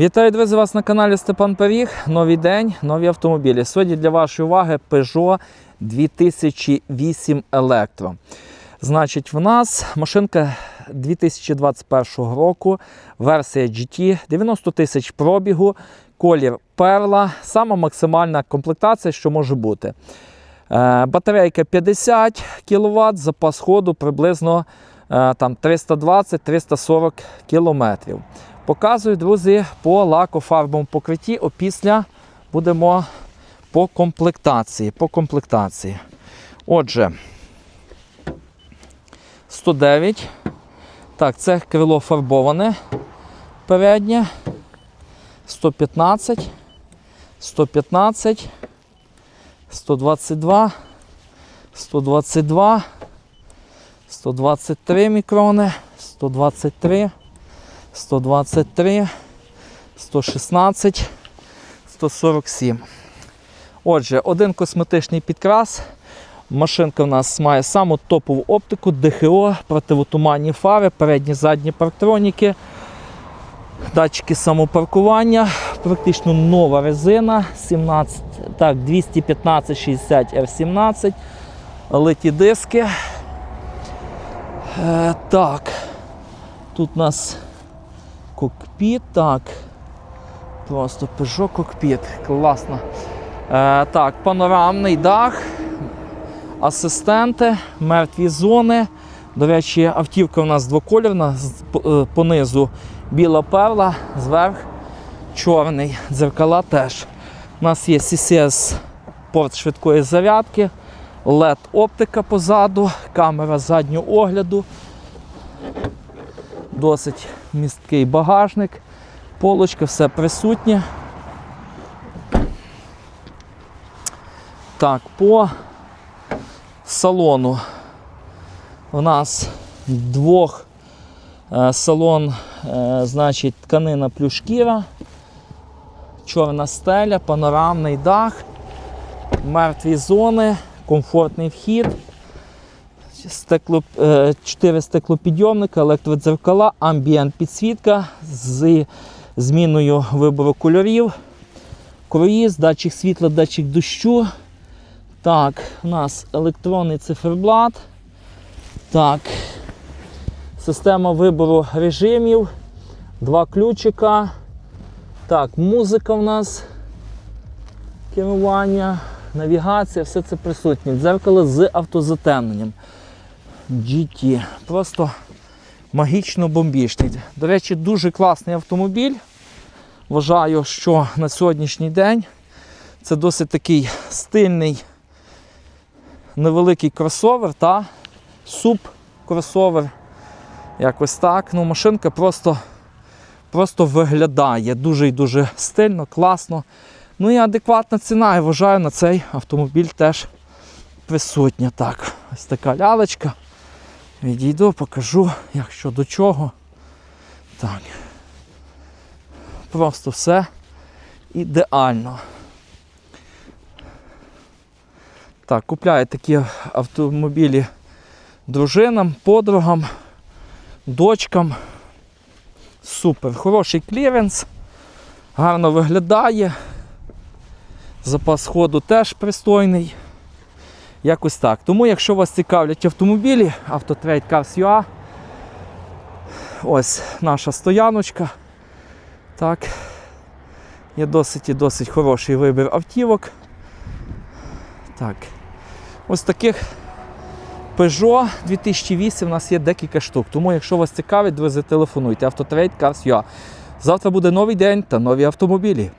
Вітаю, друзі, вас на каналі Степан Пиріг. Новий день, нові автомобілі. Сьогодні для вашої уваги Peugeot 2008 Electro. Значить, в нас машинка 2021 року, версія GT, 90 тисяч пробігу, колір перла, сама максимальна комплектація, що може бути. Е, Батарейка 50 кВт, запас ходу приблизно е, там 320-340 км. Показую, друзі, по лакофарбовому покритті. Опісля будемо по комплектації. По комплектації. Отже, 109. Так, це крило фарбоване переднє. 115, 115, 122, 122, 123 мікрони, 123, 123, 116, 147. Отже, один косметичний підкрас. Машинка в нас має саму топову оптику, ДХО, противотуманні фари, передні задні парктроніки, датчики самопаркування, практично нова резина 17, так, 215 60 R17, литі диски. Е, так, тут у нас кокпіт, так. Просто Peugeot кокпіт. Класно. Е, так, панорамний дах, асистенти, мертві зони. До речі, автівка у нас по- е, понизу біла перла, зверх чорний. Дзеркала теж. У нас є CCS порт швидкої зарядки, LED оптика позаду, камера заднього огляду. Досить місткий багажник, полочка, все присутнє. Так, по салону у нас двох е, салон, е, значить, тканина плюс шкіра, чорна стеля, панорамний дах, мертві зони, комфортний вхід. Стекло, 4 стеклопідйомника, електродзеркала, амбієнт підсвітка з зміною вибору кольорів, круїз, датчик світла, датчик дощу. Так, у нас електронний циферблат. Так, система вибору режимів, два ключика. Так, музика в нас, керування, навігація, все це присутнє. Дзеркало з автозатемненням. GT. Просто магічно бомбічний. До речі, дуже класний автомобіль. Вважаю, що на сьогоднішній день це досить такий стильний невеликий кросовер та суб-кросовер. Якось так. Ну, машинка просто, просто виглядає дуже і дуже стильно, класно. Ну і адекватна ціна, я вважаю, на цей автомобіль теж присутня. Так, ось така лялечка. Відійду, покажу, як що до чого. Так. Просто все ідеально. Так, купляю такі автомобілі дружинам, подругам, дочкам. Супер. Хороший кліренс, гарно виглядає. Запас ходу теж пристойний. Якось так. Тому, якщо вас цікавлять автомобілі, Autotrade Cars UA, ось наша стояночка. Так. Є досить і досить хороший вибір автівок. Так. Ось таких Peugeot 2008 у нас є декілька штук. Тому, якщо вас цікавить, друзі, телефонуйте. Автотрейд Cars UA. Завтра буде новий день та нові автомобілі.